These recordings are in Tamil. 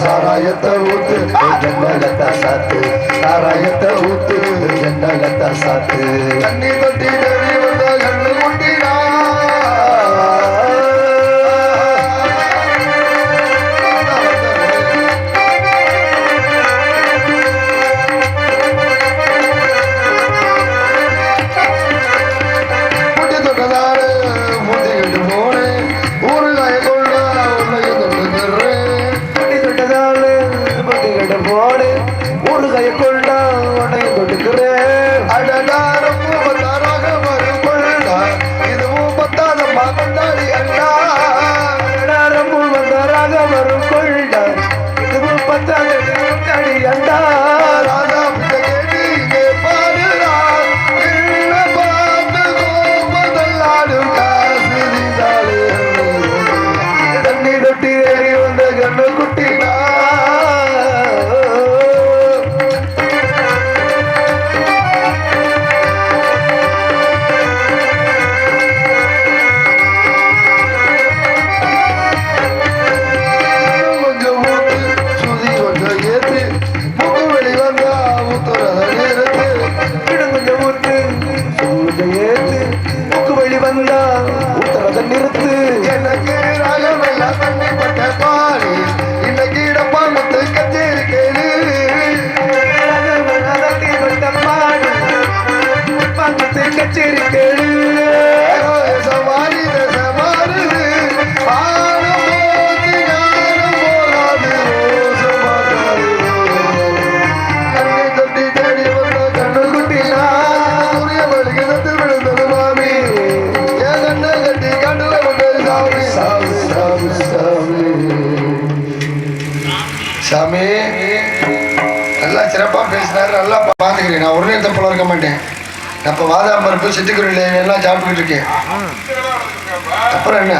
சாராயத்தை ஊத்து ஜன்னகத்த சாத்து சாராயத்தை ஊத்து ஜன்னகத்த சாத்து தண்ணி தொட்டி நான் போய் எல்லாம் சாப்பிட்டுக்கிட்டு இருக்கேன். அப்புறம் என்ன?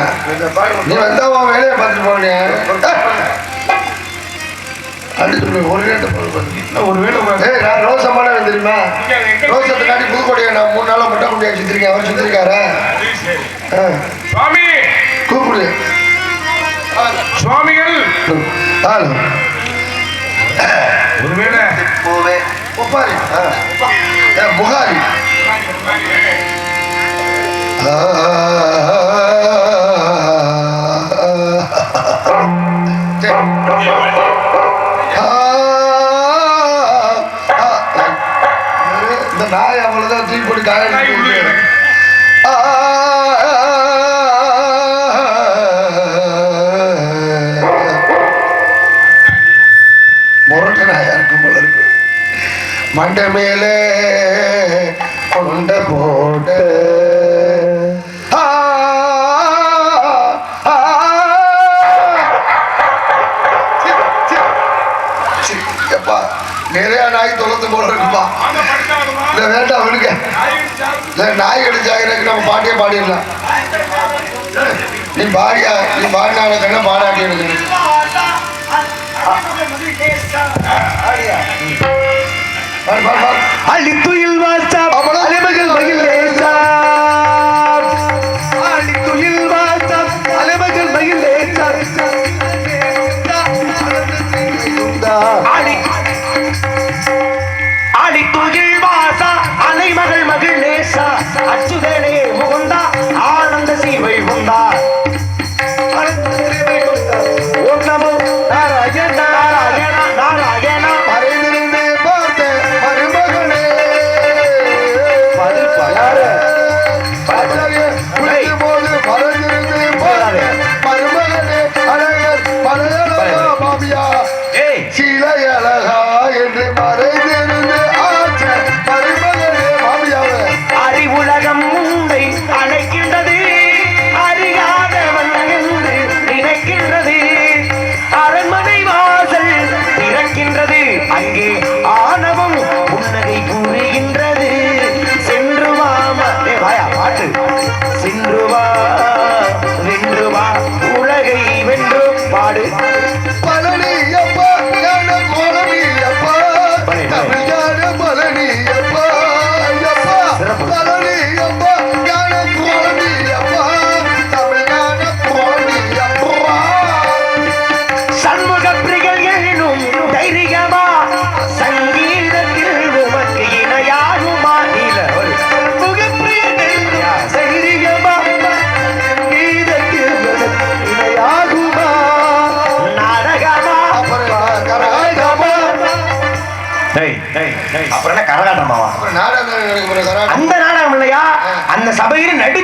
நீ வந்தா உன் வேலையை பார்த்துட்டு போனேன் ஒரு வேலை ஒரு வேலை நான் ரோசமான தெரியுமா? ரோச பின்னாடி புதுக்கோட்டையை நான் மூணு நாளாக மொட்டை முடியா சுத்திருக்கேன். அவர் சுத்திருக்காரா? கூப்பிடு. சுவாமிகள்! ஒருவேளை போவேன் ஒப்பாரி புகாரி இந்த நாய் அவ்வளவுதான் தூக்கி போட்டு காய ஆ மண்டமேலே கொண்ட போட்டு. நிறைய நாய் தொலைத்து போல இருக்குப்பா இல்லை வேண்டாம் அவனுக்கு இல்லை நாய் கடிச்சாக்கிறதுக்கு நம்ம பாட்டியே பாடிடலாம். நீ பாடியா நீ பாடினாலும் பாடாட்டி எடுக்கணும் அழித்துயில் வாச்சா அலைமகள் மகிழ் லேசா அழித்துயில் வாச்சா அலைமகள் மகிழ் லேசா அழித்துயில் வாசா அலைமகள் மகிழ் லேசா அச்சுதலே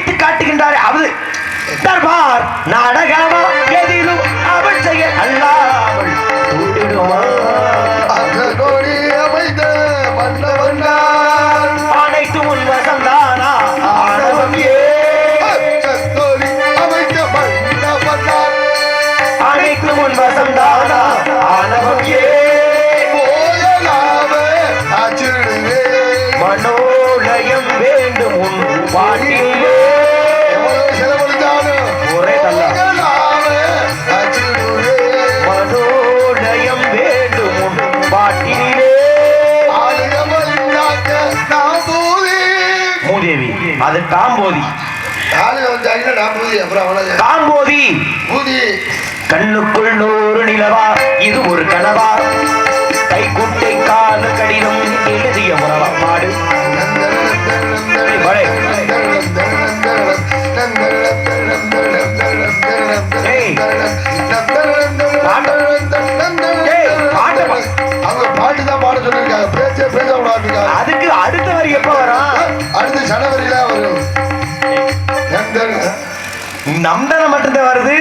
பிடித்து நடித்து காட்டுகின்றாரே. அது தர்பார் நாடகம். அது காம்போதி ஆலயம் வந்தாங்கன்னா நான் பூதி. அப்புறம் அவ்வளவுதான். காம்போதி பூதி. கண்ணுக்குள் நூறு நிலவா இது ஒரு கனவா? கைக்குட்டை கால கடிதம் எழுதிய உறவா பாடு. பாட்டு தான் பாட சொல்லிருக்காங்க பேச்சே பேச விடாதுக்காங்க அதுக்கு அடுத்த வரி எப்ப வரும்? அடுத்து ஜனவரியில நந்தனம் மட்டும்தான் வருது.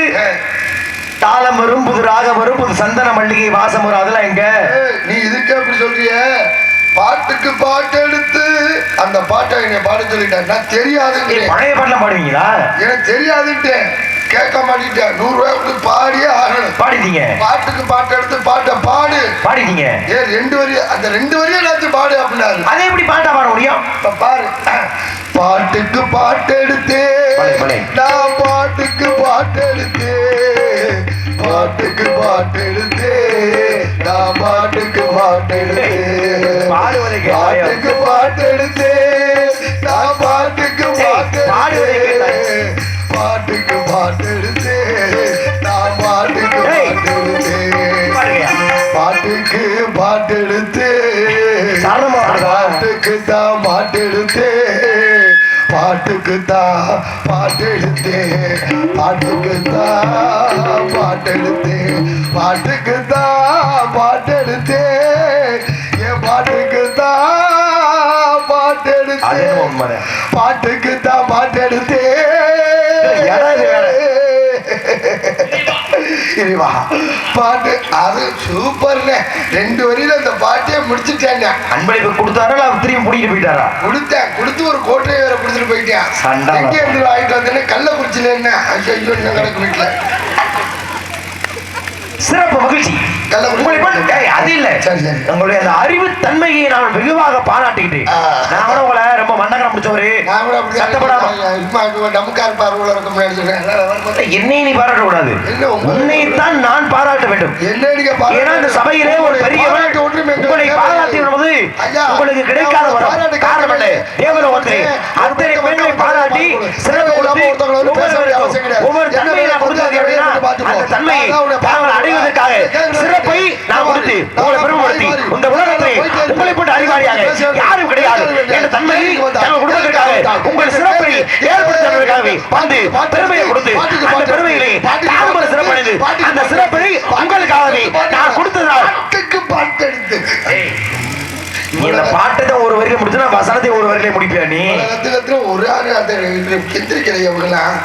தாளம் வரும் புது ராகம் வரும் புது சந்தன மல்லிகை வாசம் வரும். அதெல்லாம் எங்க? நீ இதுக்கு எப்படி சொல்றிய? பாட்டுக்கு பாட்டு எடுத்து அந்த பாட்டை என்னை பாட சொல்லிட்டேன் நான் ஏய், தெரியாதுங்கிறேன் பழைய பாட்டுலாம் பாடுவீங்களா? எனக்கு தெரியாதுன்ட்டேன் கேட்க மாட்டேன் நூறு ரூபாய் கொடுத்து பாடியே ஆகணும். பாடிட்டீங்க. பாட்டுக்கு பாட்டு எடுத்து பாட்டை பாடு. பாடிட்டீங்க. ஏ ரெண்டு வரி அந்த ரெண்டு வரியும் எல்லாத்தையும் பாடு அப்படின்னாரு. அதை எப்படி பாட்டா பாட முடியும்? இப்ப பாரு. பாட்டுக்கு பாட்டு எடுத்தே. நான் பாட்டுக்கு பாட்டு எடுத்தே. பாட்டுக்கு பாட்டு எடுத்தே. நான் பாட்டுக்கு பாட்டு எடுத்தே? பாட்டுக்கு பாட்டு எடுத்தே. பாட்டுக்கு தான் பாட்டு எடுத்து பாட்டுக்கு தான் பாட்டு எடுத்து பாட்டுக்கு தான் பாட்டு எடுத்து என் பாட்டுக்கு தான் பாட்டு அது எடுத்து என்னமோ உண்மைதான். பாட்டுக்கு தான் இறைவா பாட்டு அது சூப்பர்ண்ணே ரெண்டு வரியில அந்த பாட்டையே முடிச்சுட்டேன் அன்பளிப்பு கொடுத்தாரா அவர் திரும்பி பிடிக்கிட்டு போயிட்டாரா? கொடுத்தேன். கொடுத்து ஒரு கோட்டையை வேற கொடுத்துட்டு போயிட்டேன் சண்டை. எங்க இருந்து வாங்கிட்டு வந்தேன்னு கள்ளக்குறிச்சியில என்ன ஐயோ ஐயோ இன்னும் கிடக்கு வீட்டுல. சிறப்பு மகிழ்ச்சி. அது சரி, சரி. உங்களுடைய அந்த அறிவு தன்மையை நான் வெகுவாக கூட உங்களை ரொம்ப மண்டகரம் பிடிச்சவரு சத்தப்படாம இருக்க முன்னாடி நீ பாராட்ட கூடாது உன்னைத்தான் நான் பாராட்ட வேண்டும் ஏன்னா இந்த சபையிலே ஒரு உங்களை. பாராட்டி வரும்போது உங்களுக்கு கிடைக்காத வரும் காரணம் கேட்கவில்லை. தேவலோகத்திலே அத்தனை பெண்களை பாராட்டி சிறப்பு கொடுத்து. ஒவ்வொரு என்ன தன்மையை நான் கொடுத்தது வேலை எப்படின்னா கொடுத்து பார்த்துப்போம். அந்த தன்மையை அதான் உன்னை தாங்கள் பாராட்டு. அடைவதற்காக கேட்கறது. சிறப்பை நான் கொடுத்து உங்களை பெருமைப்படுத்தி இந்த உலகத்திலே உங்களை போட்டு அறிவாளியாக யாரும் கிடையாது. என்ற தன்மையை நாங்கள் கொடுப்பதற்காக உங்கள் சிறப்பை ஏற்படுத்துவதற்காகவே வந்து பெருமையை கொடுத்து அந்த பெருமையிலே தாங்கள் சிறப்படைந்து அந்த சிறப்பை உங்களுக்காகவே நான் கொடுத்ததால் நீ இந்த ஒரு வரையில முடிச்சு நான் வசனத்தை ஒரு வரையில முடிப்பியா நீ? ஒரு ஆள் அந்த அவங்களாம்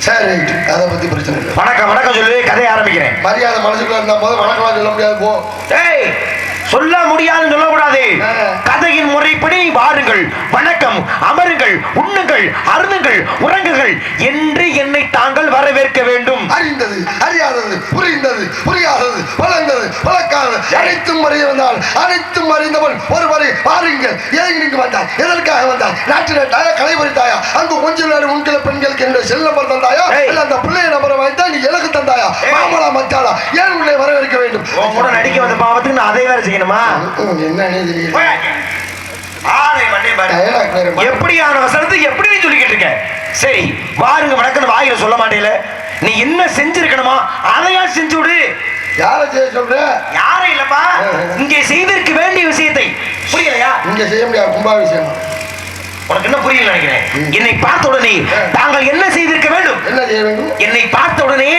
சரி ரைட் அதை பத்தி பிரச்சனை இல்லை வணக்கம் வணக்கம் சொல்லி கதையை ஆரம்பிக்கிறேன். மரியாதை மனசுக்குள்ள இருந்தா போது வணக்கம் சொல்ல முடியாது போ. ஏய் சொல்ல முடியாதுன்னு சொல்லக்கூடாது. கதையின் முறைப்படி வாருங்கள் வணக்கம் அமருங்கள் உண்ணுங்கள் அருந்துங்கள் உறங்குங்கள் என்று என்னை தாங்கள் வரவேற்க வேண்டும். அறிந்தது அறியாதது புரிந்தது புரியாதது வளர்ந்தது வளர்க்காதது அனைத்தும் அறிய வந்தால் அனைத்தும் அறிந்தவன் ஒருவரை பாருங்கள் எதற்கு வந்தார் எதற்காக வந்தார் நாட்டு நாட்டாயா கலை பறித்தாயா அங்கு கொஞ்ச நேரம் உண்கிற பெண்களுக்கு என்று செல் நம்பர் தந்தாயா. இல்ல அந்த பிள்ளைய நம்பரை வாங்கிட்டா நீ எனக்கு தந்தாயா. மாமலா மச்சாலா ஏன் உள்ளே வரவேற்க வேண்டும்? நடிக்க வந்த பாவத்துக்கு நான் அதை வேற செய்யணுமா? போய். ஆளை பாரு. எப்படியான வசனத்தை எப்படி நீ சொல்லிக்கிட்டு இருக்க சரி வாருங்க வணக்கம் வாயில சொல்ல மாட்டேல. நீ என்ன செஞ்சிருக்கணுமா அதையா செஞ்சு விடு. யாரை செய்ய சொல்ற? யாரும் இல்லப்பா. இங்கே செய்திருக்க வேண்டிய விஷயத்தை. புரியலையா? இங்க செய்ய முடியாது கும்பாபிஷேகம். உனக்கு என்ன புரியல நினைக்கிறேன். என்னை பார்த்த உடனே தாங்கள் என்ன செய்திருக்க வேண்டும்? என்ன செய்ய வேண்டும்? என்னை பார்த்த உடனே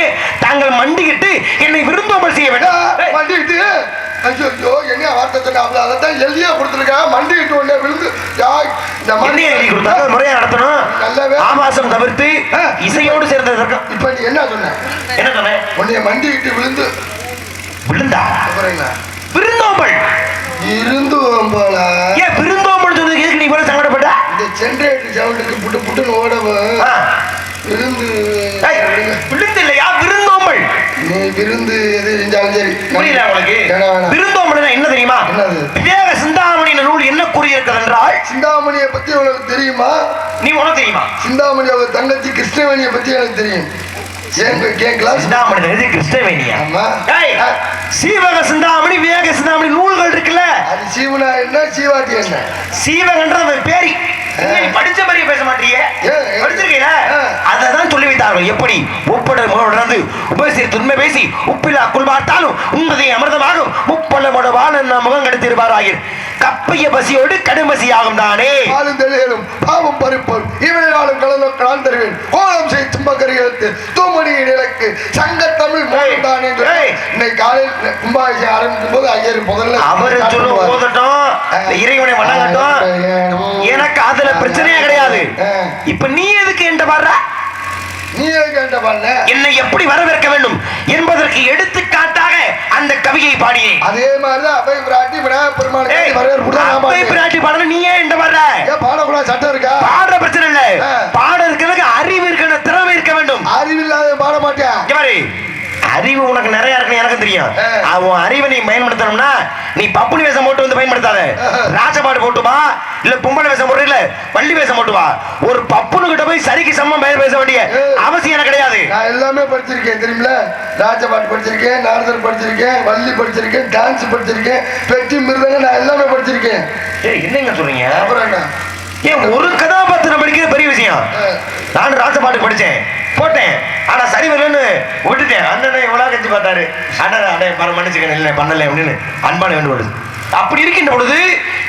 தாங்கள் மண்டியிட்டு என்னை விருந்தோம்பல் செய்ய வேண்டும். வண்டிட்டு ஐயோ என்ன வார்த்தை சொன்னாப்ல அதைத்தான் எழுதியா கொடுத்துருக்கேன் மண்டிட்டு உடனே விழுந்து யாய், இந்த மண்டி எழுதி கொடுத்தாங்க முறையா நடத்தணும்? நல்லாவே. ஆபாசம் தவிர்த்து. இசையோடு சேர்ந்த தர்க்கம். இப்ப நீ என்ன சொன்ன? என்ன சொன்னேன் உன்னைய மண்டிட்டு விழுந்து விழுந்தா? என்ன? விருந்தோம்பல். இருந்து போல ஏன் விருந்தோம்பல் சொன்னதுக்கு எதுக்கு நீ போல சங்கடப்பட்ட? இந்த ஜென்ரேட்டர் சவுண்டுக்கு புட்டு புட்டுன்னு ஓடவும் ஆ. விருந்து விழுந்து இல்லையா? விருந்தோம்பல். நீ விருந்து எது செஞ்சாலும் சரி. புரியல வேணாம் வேணாம் விருந்தோம்பல்னா என்ன தெரியுமா? விவேக சிந்தாமணி நூல் என்ன கூறியிருக்கிறது என்றால் சிந்தாமணியை பத்தி உனக்கு தெரியுமா? நீ உனக்கு தெரியுமா? சிந்தாமணி அவங்க தங்கச்சி கிருஷ்ணவேணியை பத்தி எனக்கு தெரியும். சீவக சிந்தாமணி விவேக சிந்தாமணி நூல்கள் இருக்குல்ல? அது சீவனா என்ன சீவாட்டி என்ன? சீவகன்றது அவன் பேரி. படிச்ச மாதிரியே பேச மாட்டீங்க ஏன்? படிச்சிருக்கீல? ஆ. அததான் சொல்லி வைத்தார்கள் எப்படி உப்பட உணர்ந்து உபசரித்து உண்மை பேசி உப்பிலா குள்பாட்டாலும் உண்பதை அமிர்தமாகும். முப்பல்லமோட வாழ முகம் கெடுத்திருப்பாராகில் கப்பைய பசியோடு கடுமசி ஆகும் தானே? தெளிகளும் பாவம் பறிப்போம் இவனை நாளும் கலந்து நான் தருவேன் கோலம் செய் தும்பக்கரிகளுக்கு தூமணியின் இலக்கு சங்க தமிழ் மோகம் தான் என்று. இன்னைக்கு காலையில் கும்பாபிஷேகம் ஆரம்பிக்கும் போது ஐயர் முதல்ல அவரு காட்டுவார். போதட்டும் இப்ப நீ எதுக்கு என்ற பாடுற நீ எதுக்கு என்கிட்ட பாருங்க என்னை எப்படி வரவேற்க வேண்டும் என்பதற்கு எடுத்துக்காட்டாக அந்த கவியை பாடினேன். அதே மாதிரிதான் அபய பிராட்டி விநாயகர் பெருமாள் வரவேற்பு பாடுறேன். பிராட்டி பாடணும் நீ ஏன் என்ற ஏன் பாடக்கூடாது? சட்டம் இருக்கா? பாடுற பிரச்சனை இல்ல. பாட இருக்கிறதுக்கு அறிவு இருக்கணும் திறமை இருக்க வேண்டும். அறிவில்லாத பாட மாட்டேன் அறிவு உனக்கு நிறைய இருக்குன்னு எனக்கு தெரியும். அவன் அறிவை நீ பயன்படுத்தணும்னா நீ பப்புனி வேஷம் போட்டு வந்து பயன்படுத்தாத. ராஜபாடு போட்டு வா இல்ல பொம்பளை வேஷம் போட்டு இல்ல வள்ளி வேஷம் போட்டு வா ஒரு பப்புனு கிட்ட போய் சரிக்கு சமம் பெயர் பேச வேண்டிய. அவசியம் எனக்கு கிடையாது. நான் எல்லாமே படிச்சிருக்கேன் தெரியுமில ராஜபாட்டு படிச்சிருக்கேன் நாரதர் படிச்சிருக்கேன் வள்ளி படிச்சிருக்கேன் டான்ஸ் படிச்சிருக்கேன் பெட்டி மிருதங்க நான் எல்லாமே படிச்சிருக்கேன். ஏய் என்னங்க சொல்றீங்க? அப்புறம் என்ன? ஏன் ஒரு கதாபாத்திரம் படிக்கிறது பெரிய விஷயம். நான் ராஜபாட்டு படிச்சேன். போட்டேன். ஆனா சரி வரலன்னு விட்டுட்டேன். அண்ணனை எவ்வளவு கட்சி பார்த்தாரு. அண்ணன் அண்ணே பர மன்னிச்சுக்கணும் இல்லை பண்ணல அப்படின்னு அன்பான வேண்டுகோள் அப்படி இருக்கின்ற பொழுது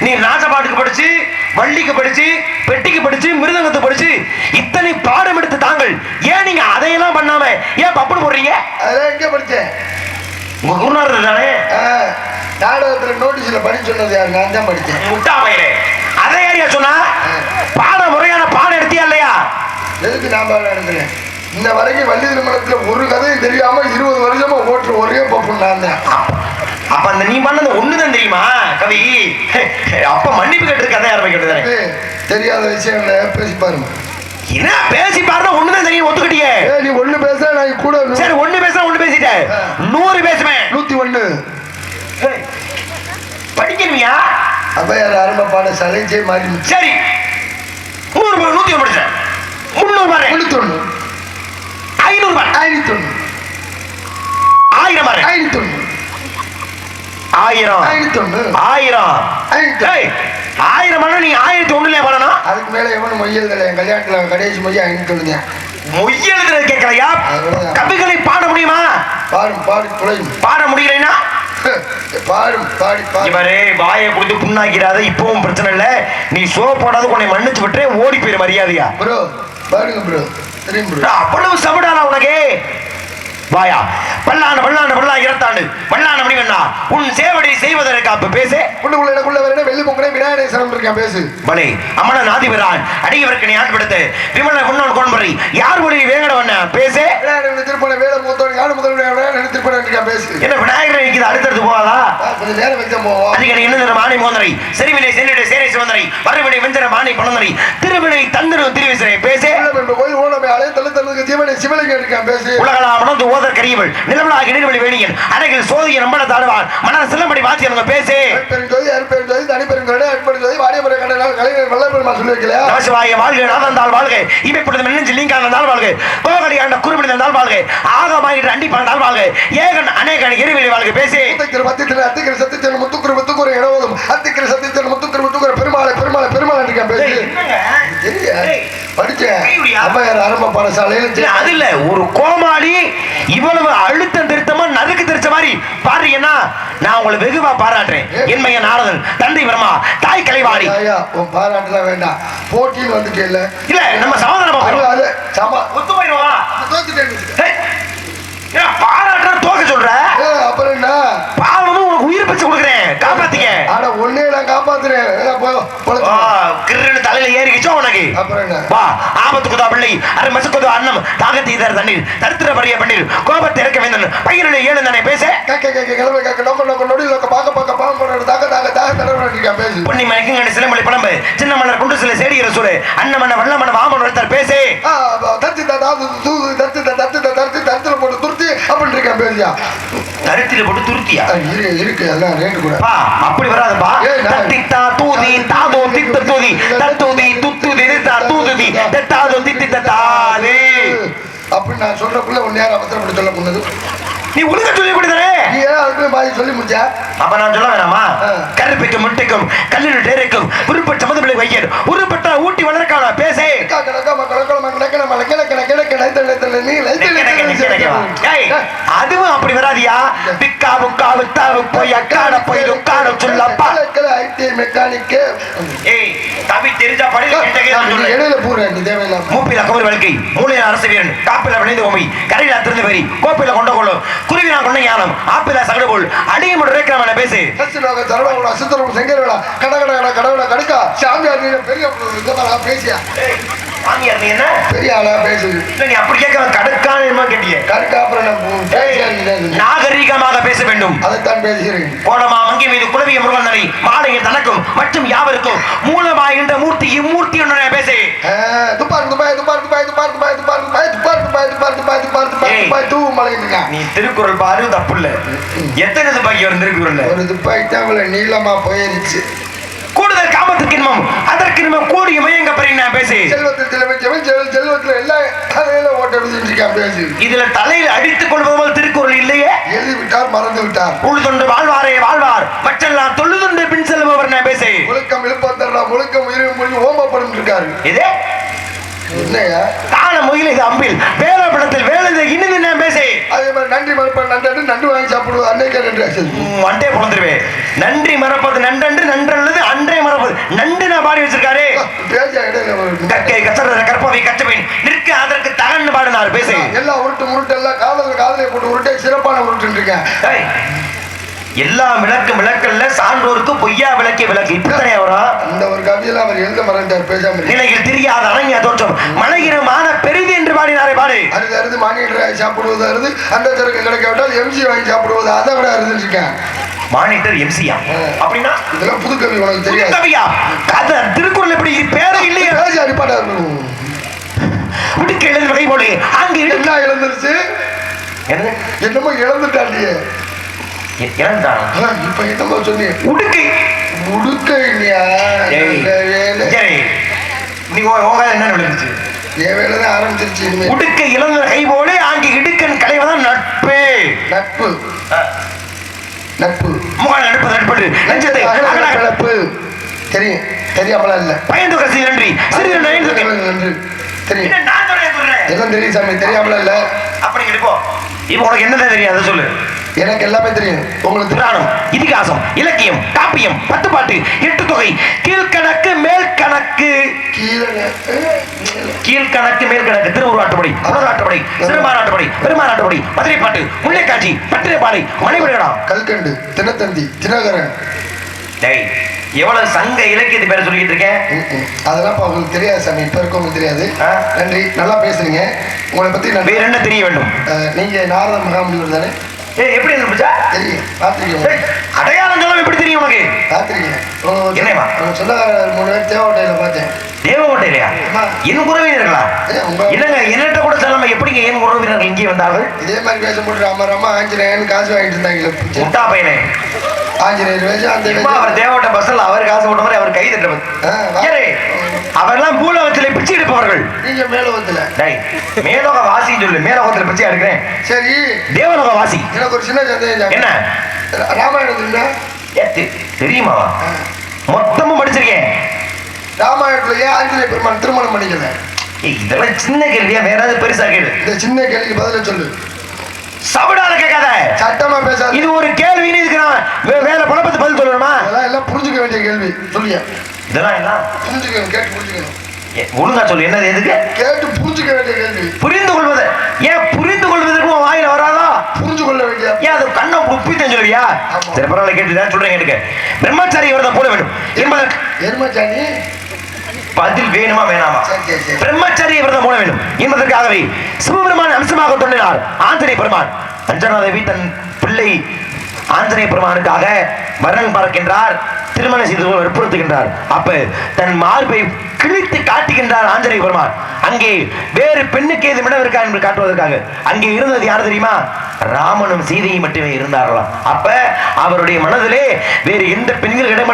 நீ ராஜபாட்டுக்கு படிச்சு வள்ளிக்கு படிச்சு பெட்டிக்கு படிச்சு மிருதங்கத்துக்கு படிச்சு இத்தனை பாடம் எடுத்து தாங்கள் ஏன் நீங்க அதையெல்லாம் பண்ணாம ஏன் பப்புன்னு போடுறீங்க? அதெல்லாம் எங்க படிச்சேன்? உங்க குருநாதர் தானே நாடகத்துல நோட்டீஸ்ல படிச்சு சொன்னது யாரு? நான் தான் படிச்சேன். முட்டா பயிரே அதை யாரையா சொன்னா? பாட முறையான பாடம் எடுத்தியா இல்லையா? எதுக்கு நான் பாட எடுக்கிறேன் இன்ன வரைக்கும் வள்ளி திருமணத்துல ஒரு கதையும் தெரியாம இருபது வருஷமா ஓட்டுற ஒரே பப்பு நான் தான் அப்ப அந்த நீ பண்ணது ஒண்ணுதான் தெரியுமா கவி? அப்ப மன்னிப்பு கேட்டு கதை ஆரம்பிக்கிறது தெரியாத விஷயங்கள பேசி பாருங்க என்ன பேசி பாருன்னா ஒண்ணுதான் தெரியும் ஒத்துக்கிட்டியே. நீ ஒண்ணு பேச நான் கூட சரி ஒண்ணு பேசுறேன் ஒண்ணு பேசிட்டேன் நூறு பேசுவேன் நூத்தி ஒண்ணு. படிக்கணுமியா? அவையார் ஆரம்ப பாடசாலை ஜெய் மாறி சரி. நூறு நூத்தி ஒன்று படிச்சேன். முந்நூறு முன்னூத்தி ஒண்ணு. ஐநூறு பாரு ஐநூத்தி ஒண்ணு ஆயிரம் பாரு. ஒண்ணு ஆயிரம். ஒண்ணு ஆயிரம். ஆயிரம் பாரு நீ ஆயிரத்தி ஒண்ணுல பாடணும். அதுக்கு மேல எவனும் மொய்யல் என் கல்யாணத்துல கடைசி மொய் ஐநூத்தி ஒண்ணு மொய் எழுதுறது கேட்கலையா. கவிகளை பாட முடியுமா? பாடும் பாடி துளையும் பாட முடியலைன்னா? பாடும் பாடி இவரே வாயை கொடுத்து புண்ணாக்கிறாத இப்பவும் பிரச்சனை இல்ல. நீ சோ போடாத உன்னை மன்னிச்சு விட்டுறே ஓடி போயிரு மரியாதையா. ப்ரோ பாடுங்க ப்ரோ ப்ரோ. அவ்வளவு சபடானா உனக்கு. வாயா. பல்லாண்டு பல்லாண்டு பல்லா இரத்தாண்டு பல்லாண்டு மணிவண்ணா உன் சேவடி செய்வதற்கு அப்ப பேசே. உள்ளுக்குள்ள எனக்குள்ள வேற வெள்ளி பொங்கலை விநாயகர் சரம் இருக்கேன் பேசு. பலே அம்மன நாதிபிரான் அடியவருக்கு நீ ஆட்படுத்து. விமல உன்னோன் கோன்பரி யார் மொழி வேங்கட வண்ண பேசே. விநாயகர் திருப்பண வேலை மூத்தோடு யாரு முதல் விநாயகர்? திருப்பண இருக்கேன் பேசு. என்ன விநாயகர் நிற்கிது அடுத்தடுத்து போகாதா? ஆ, கொஞ்சம் நேரம் வச்சா போவோம் அதிகனை இன்னும் மானை மோந்தரை செறிவினை சென்னிட சேரை சிவந்தரை வரவினை வெஞ்சர மானை பணந்தரை திருவினை தந்திரம் திருவிசனை பேசே. கோயில் ஓனமே அலைய தள்ளு தள்ளுக்கு ஜீவனை சிவலிங்கம் இருக்கேன் பேசு. உலகளா மணந்து கரியவள் நிலவலாக நீர்வழி வேணியன் அழகில் சோதிய நம்பள தாடுவான் மன சிலம்படி வாத்தி அவங்க பேசே. பெருஞ்சோதி அருப்பெருஞ்சோதி தனிப்பெருங்கடை அற்பெருஞ்சோதி வாடியமுறை கண்டனால் கலைஞர் வல்லபெருமா சொல்லி வைக்கலையா நமசிவாய வாழ்க நாதந்தால் வாழ்க இமைப்படுத்த மின்னஞ்சு லிங்கானந்தால் வாழ்க கோகடி ஆண்ட குறுபிடிந்தால் வாழ்க ஆகமாயிட்டு அண்டி பணந்தால் வாழ்க ஏகன் அநேகன் எரிவிலை வாழ்க பேசே. பத்தித்தில அத்திக்கிற சத்தியத்தின் முத்துக்குரு முத்துக்குரு எனவதும் அத்திக்கிற சத்தியத்தின் முத்துக்குரு முத்துக்குரு பெருமாளை பெருமாளை பெருமாளை இருக்கேன் பேசு படிச்சேன். அம்மையார் ஆரம்ப பாடசாலையில் அது இல்ல ஒரு கோமாளி இவ்வளவு அழுத்தம் திருத்தமா நறுக்கு திருச்ச மாதிரி பாடுறீங்கன்னா நான் உங்களை வெகுவா பாராட்டுறேன். என்மைய நாரதன் தந்தை பிரம்மா தாய் கலைவாணி பாராட்டுலாம் வேண்டாம். போட்டின்னு வந்துட்டே இல்ல. இல்ல நம்ம சமாதானமா பாராட்டுற தோக்க சொல்ற? அப்புறம் என்ன? பாவமும் உனக்கு உயிர் பிச்சு கொடுக்குறேன். காப்பாத்திக்க ஆனா காப்பாத்துறேன். போ, வா, பொழைச்சு. கிறுன்னு தலையில ஏறிக்கிச்சோ உனக்கு. அப்புறம் என்ன? வா ஆபத்துக்குதா பிள்ளை அரை மசுக்குதா அன்னம் தாகத்தை தர தண்ணீர் தரித்திர பரிய பண்ணீர் கோபத்தை இறக்க வேந்தன் பையனுடைய ஏழு தானே பேச. பொன்னி மணிக்கு கண்டு சிலமொழி பழம்பு சின்ன மன்னர் குண்டு சில சேடிகிற சூடு அன்னமன்ன வல்லமன்ன வாமன் ஒருத்தர் பேசே. தத்து தத்து தா தத்து தா தத்து தத்துல போட்டு துருத்தி அப்படின்னு இருக்கா பேசியா. கருத்தில போட்டு துருத்தியா? இருக்கு எல்லாம் ரேட்டு கூட. பா அப்படி வராதுப்பா. ஏய், நான்- தத்தித்தா தூதி தாதோ. தித்த தூதி தத்தூதி துத்துதி தித்தா தூதுதி தத்தாதோ தித்தி தத்தாதே அப்படின்னு நான் சொல்றக்குள்ள ஒன்னு யாரும் அவசரப்பட்டு சொல்ல போனது நீ ஒழுங்கா சொல்லி கொடுத்தரே சொல்லி முடிச்சா அப்ப நான் சொல்ல வேணாமா. கருப்பைக்கும் முட்டைக்கும் கல்லில் டேரைக்கும் உருப்பட்ட சமதமிழை வையர் உருப்பட்ட ஊட்டி வளர்க்கான பேசே அதுவும் அப்படி வராதியா பிக்கா புக்கா வித்தாவு போய் அக்காட போய் உட்காட சொல்லப்பா மெக்கானிக்கு ஏய் கவி தெரிஞ்சா சொல்லு. இடையில பூர தேவையில்லாம மூப்பில கவர் வழக்கை மூலையில அரசு வீரன் காப்பில விளைந்து ஓமை கரையில திறந்து பெரி கோப்பில கொண்ட கொள்ளும் குருவினா கொண்ட ஞானம் ஆப்பில சகடு போல் அடியும் ரேக்கிரமன பேசு. சச்சிலோக தரவங்களா சித்தரம் செங்கரவளா கட கட கட கடவுளா கடுக்கா சாமியார் நீ பெரிய பேசியா? நீ என்ன பெரிய ஆளா பேசு இல்ல நீ அப்படி கேட்க கடுக்கான என்னமோ கேட்டியே கடுக்கா அப்புறம் நாகரீகமாக பேச வேண்டும் அதைத்தான் பேசுகிறேன் கோலமா மங்கை மீது குலவிய முருகந்தனை மாலையில் தனக்கும் மற்றும் யாவருக்கும் மூலமாகின்ற மூர்த்தி இம்மூர்த்தி ஒன்று பேசு துப்பார் துபாய் துப்பார் துபாய் துப்பார் துபாய் துப்பார் துபாய் துப்பார் துபாய் துப்பார் துபாய் துப்பார் துபாய் ஏய். துபாய் தூ மலைங்க நீ திருக்குறள் பாரு தப்பு இல்ல எத்தனை துப்பாக்கி வரும் திருக்குறள்ல ஒரு துப்பாய் தான் நீளமா போயிருச்சு கூடுதல் காமத்துக்கு இன்பம். அதற்கு இன்பம் கூடிய மயங்க பெரிய நான் பேசு செல்வத்தில் செல்வம் செல்வ செல்வத்துல எல்லாம் தலையில ஓட்ட பேசு இதுல தலையில் அடித்துக் கொள்வது போல் திருக்குறள் இல்லையே? எழுதி விட்டார் மறந்து விட்டார். உழுதுண்டு வாழ்வாரே வாழ்வார். மற்றெல்லாம் தொழுதுண்டு பின் செல்பவர் நான் பேசு முழுக்கம் இழுப்பத்தரா முழுக்கம் உயிரும் மொழி ஓமப்படும் இருக்காரு. இதே? தான இது அம்பில். வேலைப்படத்தில் வேலை இனிது நான் பேசு அதே மாதிரி நன்றி மறுப்பேன் நன்றி நண்டு வாங்கி சாப்பிடுவது அன்னைக்கே நன்றி அண்டே புலந்துருவேன் நன்றி மறப்பது நன்றன்று நன்றல்லது அன்றே மறப்பது நன்று நான் பாடி வச்சிருக்காரு பேசியா இடையில ஒரு- கற்கை கற்பவை கச்சவேன் நிற்க அதற்கு தகன்னு பாடினார். பேசு. எல்லா உருட்டு முருட்டு எல்லாம் காதல காதலை போட்டு உருட்டே சிறப்பான உருட்டு இருக்கேன். எல்லா விளக்கு விளக்கல்ல சான்றோருக்கு பொய்யா விளக்கி விளக்கு. இப்படித்தானே வரும் அந்த ஒரு கவிதையில அவர் எழுத மறந்தார் பேசாம. நிலையில் தெரியாத அணங்கிய தோற்றம். மலையிரமான பெரிது என்று பாடினாரே பாடு. அருது அருது மானியர் சாப்பிடுவது அருது. அந்த சரக்கு கிடைக்காவிட்டால் எம்ஜி வாங்கி சாப்பிடுவது அதை விட அருதுன்னு இருக்கேன். மானிட்டர் எம்சியா அப்படின்னா? இதெல்லாம் புது கவி உனக்கு தெரியாது. கவியா? அது திருக்குறள் எப்படி? பேரே இல்லையா. பேசி அடிப்பாடா இருக்கணும் உடுக்க எழுது வகை போலே அங்கு என்ன இழந்துருச்சு? என்னது? என்னமோ இழந்துட்டாண்டியே? அதான் இப்ப என்னமோ சொன்னீங்க. உடுக்கை. சரி. நீ வேலை என்ன விழுந்துச்சு என் வேலை ஆரம்பிச்சிருச்சு உடுக்க இழந்த கை போலே அங்கு இடுக்கன் களைவதான் நட்பு. நட்பு. நட்பு. முகால் நட்பு. நட்பு. நெஞ்சத்தை நட்பு தெரியும். தெரியாமலாம் இல்ல. பயந்து கசி நன்றி சிறிது நன்றி. தெரியும். எல்லாம் தெரியும் சாமி தெரியாமலாம் இல்ல. அப்படி இப்போ இப்போ உனக்கு என்னதான் தெரியும் அதை சொல்லு. எனக்கு எல்லாமே தெரியும். உங்களுக்கு புராணம் இதிகாசம் இலக்கியம் காப்பியம் பத்துப்பாட்டு எட்டு தொகை கீழ்கணக்கு மேல் கணக்கு கீழே கீழ்கணக்கு மேல் கணக்கு திருவுருவாட்டுப்படி புனராட்டுப்படி சிறுமாராட்டுப்படி பெருமாறாட்டுப்படி மதுரை பாட்டு முல்லைக்காட்சி பட்டினப்பாலை மணிவிடலாம் கல்கண்டு தினத்தந்தி தினகரன். டேய் எவ்வளவு சங்க இலக்கியத்தை பேர சொல்லிட்டு இருக்கேன். அதெல்லாம் இப்ப உங்களுக்கு தெரியாது சாமி. இப்ப இருக்கவங்களுக்கு தெரியாது. நன்றி. நல்லா பேசுறீங்க. உங்களை பத்தி நான் வேற என்ன தெரிய வேண்டும்? நீங்க நாரத மகாமுனிவர் தானே? ஏய் எப்படி இருந்துச்சா தெரியும் பார்த்துருக்கீங்க அடையாளம் சொல்ல எப்படி தெரியும் உனக்கு? பார்த்துருக்கீங்க என்னம்மா? உங்க சொந்தக்காரர் மூணு பேர் தேவட்டையில பார்த்தேன். தேவகோட்டை இல்லையா ஆமா. என் உறவினர்களா? இல்லங்க என்னட்ட கூட சொல்லாம எப்படிங்க என் உறவினர்கள் இங்கே வந்தார்கள்? இதே மாதிரி வேஷம் போட்டு ராம ராம ஆஞ்சநேயன் காசு வாங்கிட்டு இருந்தாங்களே முட்டா பையனே. ஆஞ்சநேயர் வேஷம் அந்த சும்மா அவர் தேவகோட்டை பஸ்ல அவர் காசு போட்ட மாதிரி அவர் கை தட்டுறது. ஏறே அவரெல்லாம் பூலோகத்திலே பிச்சை எடுப்பவர்கள். நீங்க மேலோகத்துல. டேய் மேலோக வாசின்னு சொல்லு. மேலோகத்துல பிச்சை எடுக்கிறேன். சரி. தேவலோக வாசி எனக்கு ஒரு சின்ன சந்தேகம் என்ன. ராமாயணம் தெரியுமா? மொத்தமும் படிச்சிருக்கேன். ராமாயணத்துல ஏன் ஆஞ்சநேய பெருமான் திருமணம் பண்ணிக்கல? இதெல்லாம் சின்ன கேள்வியா? வேற ஏதாவது பெருசா கேளு. இந்த சின்ன கேள்விக்கு பதில சொல்லு. சபடால கேட்காத சட்டமா பேசாத இது ஒரு கேள்வின்னு இதுக்கு நான் வே- வேற குழப்பத்தை பதில் சொல்லணுமா அதெல்லாம் எல்லாம் புரிஞ்சுக்க வேண்டிய கேள்வி சொல்லியா இதெல்லாம் எல்லாம் புரிஞ்சுக்கணும் கேட்டு புரிஞ்சுக்கணும். ஏ, ஒழுங்கா சொல்லு என்னது எதுக்கு? கேட்டு புரிஞ்சுக்க வேண்டிய கேள்வி. புரிந்து கொள்வது. ஏன் புரிந்து கொள்வதற்கு வாயில வராதா? புரிஞ்சு கொள்ள வேண்டிய ஏன் அது கண்ணை உப்பி ஆமா. சரி பரவாயில்ல கேட்டு சொல்றேன் கேட்டுக்க. பிரம்மச்சாரி விரதம் போட வேண்டும். என்பதற்கு எருமச்சாணி? பதில் வேணுமா வேணாமா? சரி சரி சரி. பிரம்மச்சரிய விரதம் போட வேண்டும். என்பதற்காகவே சிவபெருமான் அம்சமாக தோன்றினார். ஆஞ்சநேய பெருமான். அஞ்சனாதேவி தன் பிள்ளை ஆஞ்சநேய பெருமானுக்காக வரன் பார்க்கின்றார் திருமணம் செய்து வற்புறுத்துகின்றார். அப்ப தன் மார்பை கிழித்து காட்டுகின்றார் ஆஞ்சநேய பெருமான். அங்கே வேறு பெண்ணுக்கு ஏதும் இடம் இருக்கா என்று காட்டுவதற்காக. அங்கே இருந்தது யார் தெரியுமா? ராமனும் சீதையும் மட்டுமே இருந்தார்களாம். அப்ப அவருடைய மனதிலே வேறு எந்த பெண்கள் இடம்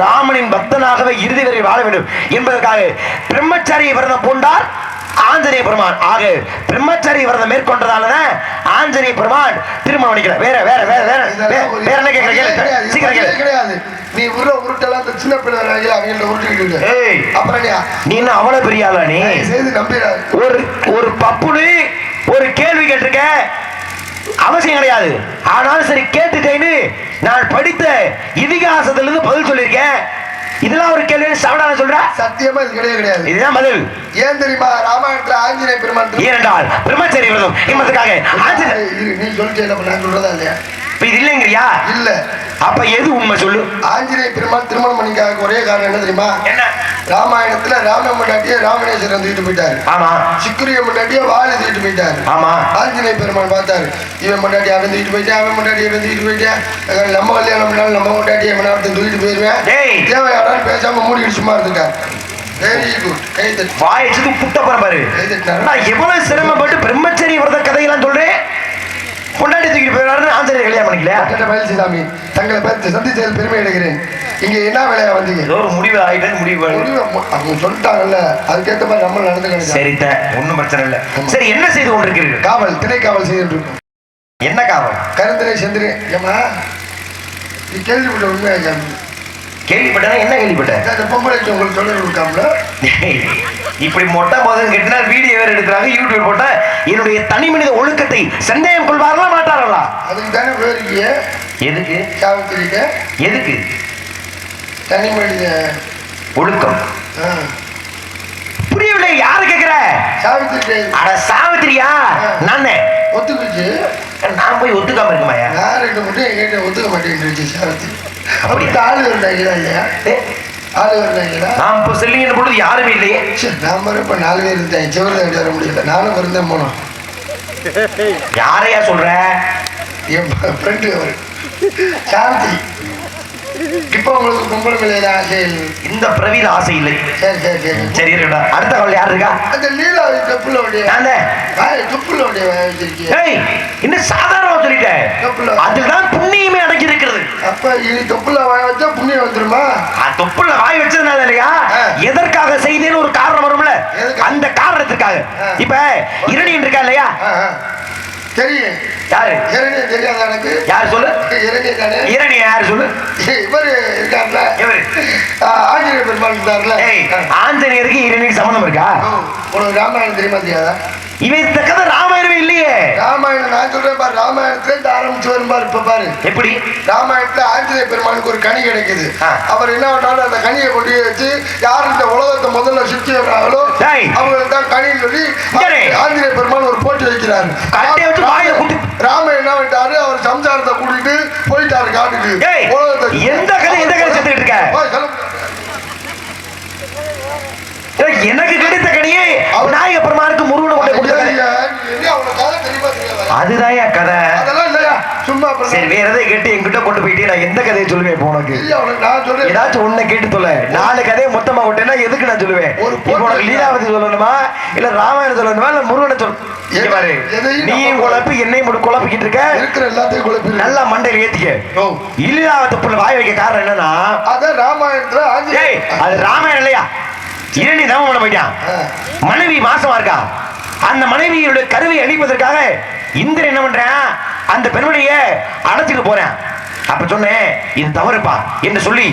ராமனின் பக்தனாகவே இறுதி வரை வாழ வேண்டும். என்பதற்காக பிரம்மச்சாரிய விரதம் பூண்டார் ஆஞ்சநேய பெருமான். ஆக பிரம்மச்சாரிய விரதம் மேற்கொண்டதாலதான் ஆஞ்சநேய பெருமான் திருமணம் பண்ணிக்கல வேற வேற வேற வேற வேற என்ன கேட்கிற. சீக்கிரம் கேளு. கிடையாது. நீ உருள உருட்டெல்லாம் இந்த சின்ன பிள்ளை அவங்கள்ட்ட உருட்டிக்கிட்டு. ஏய் அப்புறம் நீ என்ன அவ்வளவு பெரிய ஆளா நீ? செய்து நம்பிடாது ஒரு ஒரு பப்புனு ஒரு கேள்வி கேட்டிருக்க. அவசியம் கிடையாது. ஆனாலும் சரி கேட்டுட்டேன்னு நான் படித்த இதிகாசத்துல இருந்து பதில் சொல்லியிருக்கேன். இதெல்லாம் ஒரு கேள்வி சவடான சொல்ற சத்தியமா இது கிடையவே கிடையாது. இதுதான் பதில். ஏன் தெரியுமா ராமாயணத்துல ஆஞ்சநேய பெருமான் திரு- ஏனென்றால் பிரம்மச்சரிய விரதம். என்பதற்காக ஆஞ்சநேய நீ சொல்லிட்டு என்ன நான் சொல்றதா இல்லையா? இப்ப இது இல்லைங்கிறியா? இல்ல. அப்ப எது உண்மை சொல்லு? ஆஞ்சநேய பெருமான் திருமணம் பண்ணிக்காக ஒரே காரணம் என்ன தெரியுமா? என்ன? ராமாயணத்துல ராம முன்னாடியே ராமணேஸ்வரன் தூக்கிட்டு போயிட்டாரு. ஆமா. சிக்குரிய முன்னாடியே வாழை தூக்கிட்டு போயிட்டாரு. ஆமா. ஆஞ்சநேய பெருமான் பார்த்தாரு. இவன் முன்னாடி அவன் தூக்கிட்டு போயிட்டான் அவன் முன்னாடி இவன் தூக்கிட்டு போயிட்டான் நம்ம கல்யாணம் பண்ணாலும் நம்ம முன்னாடி எவன் ஒருத்தன் தூக்கிட்டு போயிருவேன். டேய். தேவையாடான்னு பேசாம மூடிக்கிட்டு சும்மா தட்டு வாயச்சுக்கு புட்ட பாரு. நான் எவ்வளவு சிரமப்பட்டு பிரம்மச்சரிய விரத கதையெல்லாம் சொல்றேன்? பொண்டாட்டி தூக்கிட்டு போயிடாருன்னு ஆஞ்சநேயர் கல்யாணம் பண்ணிக்கல கட்ட பயிற்சிசாமி தங்களை பார்த்து சந்திச்சதில் பெருமை அடைகிறேன். இங்க என்ன வேலையா வந்தீங்க? ஏதோ ஒரு முடிவு ஆயிட்டு முடிவு அவங்க சொல்லிட்டாங்கல்ல அதுக்கேற்ற மாதிரி நம்ம நடந்துக்கணும் சரித்த ஒண்ணும் பிரச்சனை இல்ல. சரி என்ன செய்து கொண்டிருக்கிறீர்கள்? காவல் திணை காவல் செய்துட்டு இருக்கோம் என்ன காவல்? கருந்தினை செந்திரே ஏமா நீ கேள்விப்பட்ட உண்மையா ஜாமி கேள்விப்பட்டா என்ன கேள்விப்பட்ட? அந்த பொம்பளைக்கு உங்களுக்கு கொடுக்காமல? டேய், இப்படி மொட்டை போதும் கட்டினா வீடியோ வேற எடுக்கிறாங்க யூடியூப் போட்டா என்னுடைய தனி மனித ஒழுக்கத்தை சந்தேகம் கொள்வார்களா மாட்டார்களா? அதுக்கு தானே எதுக்கு? சாவித்திரிக்க? எதுக்கு? தனி மனித. ஒழுக்கம். புரியவில்லை யாரு கேக்குற? சாவித்திரிக்க. அட சாவித்திரியா? நானே. ஒத்துக்குச்சு. நான் போய் ஒத்துக்காம இருக்குமாயா? நான் ரெண்டு மட்டும் எங்கிட்ட ஒத்துக்க மாட்டேங்குது சாவித்திரி. அப்படி? ஆளு இருந்தாங்களா இல்லையா? ஏ, ஆளு இருந்தாங்களா? நான் இப்போ செல்லிங்கிற பொழுது யாருமே இல்லையே. சே, நான் வர இப்ப நாலு பேர் இருந்தேன் சிவரதாடி வர முடியல. நானும் இருந்தேன் போனோம். யாரையா சொல்ற? என் ஃப்ரெண்டு அவர். சாவித்திரி இப்போ உங்களுக்கு கும்பல் மேலே ஆசை இல்லை. இந்த பிரவீன ஆசை இல்லை. சரி சரி சரி. சரி இருக்கடா அடுத்த கவலை யார் இருக்கா? அந்த லீலா தொப்புல உடைய தொப்புல உடைய ஏய் இன்னும் சாதாரணமா சொல்லிட்டேன். அதுதான் புண்ணியமே அடங்கி இருக்கிறது அப்ப இனி தொப்புல வாய் வச்சா புண்ணியம் வந்துருமா? தொப்புல வாய் வச்சதுனால இல்லையா. எதற்காக செய்தேன்னு ஒரு காரணம் வரும்ல? அந்த காரணத்துக்காக ஆ. இப்ப இரணியன் இருக்கா இல்லையா. தெரியும். யாரு? இரணியம் தெரியாத எனக்கு? யார் சொல்லு? இரணியம் தானே? இரணிய யாரு சொல்லு? இவர் இருக்கார்ல. இவரு. ஆஞ்சநேய பெருமாள் இருந்தார்ல ஆஞ்சநேயருக்கு இரணிக்கு சம்பந்தம் இருக்கா? உனக்கு ராமாயணம் தெரியுமா தெரியாதா? இவன் இந்த கதை ராமாயணமே இல்லையே. ராமாயணம் நான் சொல்றேன் பாரு ராமாயணத்துல ஆரம்பிச்சு வரும் பாரு இப்ப பாரு. எப்படி? ராமாயணத்துல ஆஞ்சநேய பெருமானுக்கு ஒரு கனி கிடைக்குது. அவர் என்ன பண்ணாரு? அந்த கனியை கொண்டு வச்சு யார் இந்த உலகத்தை முதல்ல சுற்றி வர்றாங்களோ. அவங்களுக்கு தான் கனின்னு சொல்லி. ஆஞ்சநேய பெருமான் ஒரு போட்டி வைக்கிறாரு. ராம என்ன பண்ணிட்டாரு? அவர் சம்சாரத்தை கூட்டிட்டு போயிட்டாரு காட்டுக்கு. உலகத்தை எந்த கதை எந்த கதை செத்துக்கிட்டு இருக்க? எனக்கு கிடைத்த கனியே நாயக பெருமானுக்கு முருகனை கொண்டு கொடுத்த கதை ஐயா, நீ என்ன அவனுக்கு கதை தெரியுமா தெரியாதா? அதுதான் கதை. சும்மா சரி வேற எதை கேட்டு என்கிட்ட கொண்டு போயிட்டு நான் எந்த கதையை சொல்லுவேன் இப்போ உனக்கு? ஏதாச்சும் ஒண்ணு கேட்டு தொலை நாலு கதையை மொத்தமா விட்டேன்னா எதுக்கு நான் சொல்லுவேன்? ஒரு இப்போ உனக்கு லீலாவதி சொல்லணுமா? இல்ல ராமாயணம் சொல்லணுமா? இல்ல முருகனை சொல் இங்க பாரு. எதையும் நீயும் குழப்பி என்னையும் மட்டும் குழப்பிக்கிட்டு இருக்க. இருக்கிற எல்லாத்தையும் குழப்பி நல்லா மண்டையில ஏத்திக்க. இல்லாத புள்ள வாய் வைக்க காரணம் என்னன்னா அதான் ராமாயணத்துல அது ராமாயணம் இல்லையா? இரண்டி தவம் பண்ண போயிட்டான். மனைவி மாசமா இருக்கா? அந்த மனைவியுடைய கருவை அழிப்பதற்காக இந்திரன் என்ன பண்றேன்? அந்த பெண்மணிய அடைச்சிட்டு போறேன். அப்ப சொன்னேன் இது தவறுப்பா என்று சொல்லி.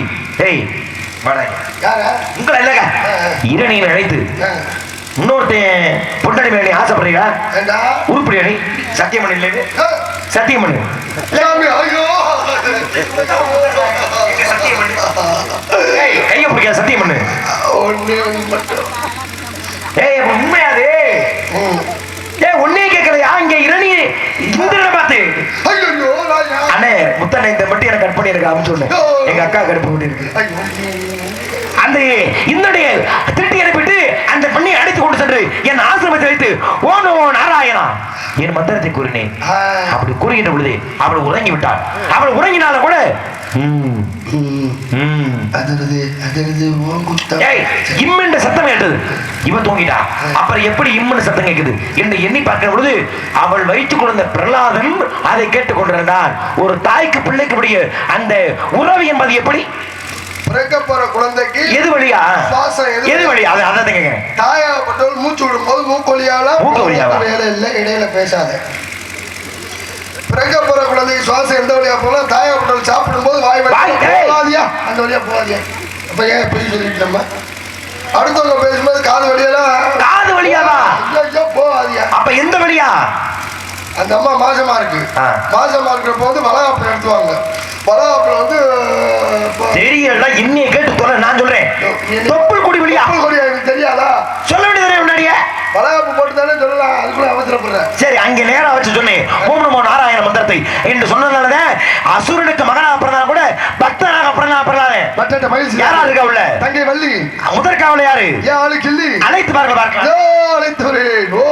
யாரா? உங்களை இல்லைங்க. இரணியை அழைத்து. இன்னொருத்தன் பொண்டாடி மேலே ஆசைப்படுறீங்களா? உருப்படி அணி. சத்தியம் பண்ணி இல்லை ஆ, ஏய் உண்மையாது ஏ உன்னே கேட்கலையா இங்க இரணி இந்திரனை பார்த்து. அண்ணே முத்தண்ணே இந்த மட்டும் எனக்கு கட் பண்ணியிருக்கான்னு சொல்லு எங்க அக்கா கட் பண்ணிருக்கு அந்த இன்னுடைய திருட்டி அனுப்பிட்டு அந்த பெண்ணை அடைத்து கொண்டு சென்று என் ஆசிரமத்தை வைத்து ஓனோ நாராயணா என் மந்திரத்தை கூறினேன். அப்படி கூறுகின்ற பொழுது அவள் உறங்கி விட்டாள் அவள் உறங்கினால கூட குத்தம் ஏய் இம்மென்ற சத்தம் கேட்டது. இவன் தூங்கிட்டா. அப்புறம் எப்படி இம்முன்னு சத்தம் கேட்குது என்று எண்ணி பார்க்கிற பொழுது அவள் வைத்துக் கொண்ட பிரகலாதன் அதை கேட்டுக் கொண்டிருந்தான் ஒரு தாய்க்கு பிள்ளைக்கு உடைய அந்த உறவு என்பது எப்படி? பிறக்க போற குழந்தைக்கு எது வழியா? சுவாசம் எது வழியா? அதை அதான் கேட்கிறேன் தாயாகப்பட்டவள் மூச்சு விடும்போது மூக்கொலியால மூக்கு வழியாவா? வேலை இல்லை இடையில பேசாத. பிறக்க போற குழந்தைக்கு சுவாசம் எந்த வழியா போகலாம் தாயாகப்பட்டவள் சாப்பிடும்போது வாய் வழியா வாய். போகாதியா? அந்த வழியா போகாதியா? அப்ப ஏன் போய் சொல்லிட்டு நம்ம? அடுத்தவங்க பேசும்போது காது வழியெல்லாம் காது வழியாவா ஐயோ, போகாதியா? அப்ப எந்த வழியா? அந்த அம்மா மாசமா இருக்கு. மாசமா இருக்கிறப்ப வந்து வளகாப்பு நடத்துவாங்க வளகாப்புல வந்து தெரியல இன்னைய கேட்டு சொல்ல நான் சொல்றேன். தொப்புள் குடி வழியா கப்பல் கொடி எனக்கு தெரியாதா சொல்ல வேண்டியது முன்னாடியே வளகாப்பு போட்டு தானே சொல்லலாம் அதுக்குள்ள அவசரப்படுறேன். சரி அங்க நேரா வச்சு சொன்னேன். ஓம் நமோ நாராயண மந்திரத்தை என்று சொன்னதுனாலதான் அசுரனுக்கு மகனாக பிறந்தா கூட பக்தனாக பிறந்தா பிறந்தானே மற்ற மகிழ்ச்சி யாரா இருக்கா உள்ள? தங்கை வள்ளி. முதற்காவல யாரு? ஏன் ஆளு கிள்ளி அழைத்து பாருங்க பார்க்கலாம். அழைத்து ஓ